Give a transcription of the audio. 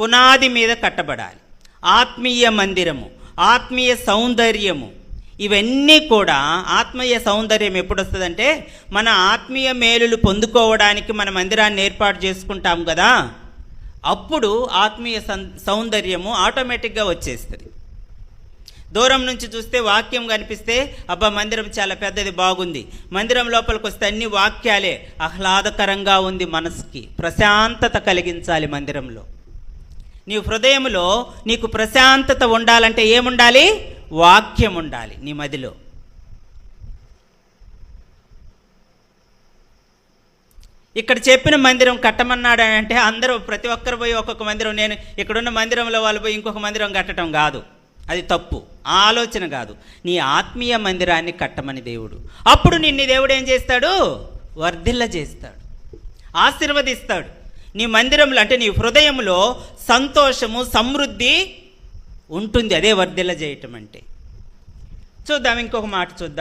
పునాది మీద కట్టబడాలి. ఆత్మీయ మందిరము ఆత్మీయ సౌందర్యము ఇవన్నీ కూడా ఆత్మీయ సౌందర్యం ఎప్పుడు వస్తుందంటే మన ఆత్మీయ మేలులు పొందుకోవడానికి మన మందిరాన్ని ఏర్పాటు చేసుకుంటాం కదా. అప్పుడు ఆత్మీయ సౌందర్యము ఆటోమేటిక్గా వచ్చేస్తుంది. దూరం నుంచి చూస్తే వాక్యం కనిపిస్తే అబ్బా మందిరం చాలా పెద్దది బాగుంది. మందిరం లోపలికి వస్తే అన్ని వాక్యాలే ఆహ్లాదకరంగా ఉంది మనసుకి. ప్రశాంతత కలిగించాలి మందిరంలో. నీ హృదయంలో నీకు ప్రశాంతత ఉండాలంటే ఏముండాలి? వాక్యం ఉండాలి నీ మదిలో. ఇక్కడ చెప్పిన మందిరం కట్టమన్నాడు అని అంటే అందరూ ప్రతి ఒక్కరు పోయి ఒక్కొక్క మందిరం నేను ఇక్కడున్న మందిరంలో వాళ్ళు పోయి ఇంకొక మందిరం కట్టడం కాదు. అది తప్పు. ఆలోచన కాదు. నీ ఆత్మీయ మందిరాన్ని కట్టమని దేవుడు. అప్పుడు నిన్ను దేవుడు ఏం చేస్తాడు? వర్ధిల్ల చేస్తాడు ఆశీర్వదిస్తాడు. నీ మందిరంలో అంటే నీ హృదయంలో సంతోషము సమృద్ధి ఉంటుంది. అదే వర్ధిల్ల చేయటం అంటే. చూద్దాం ఇంకొక మాట చూద్దాం.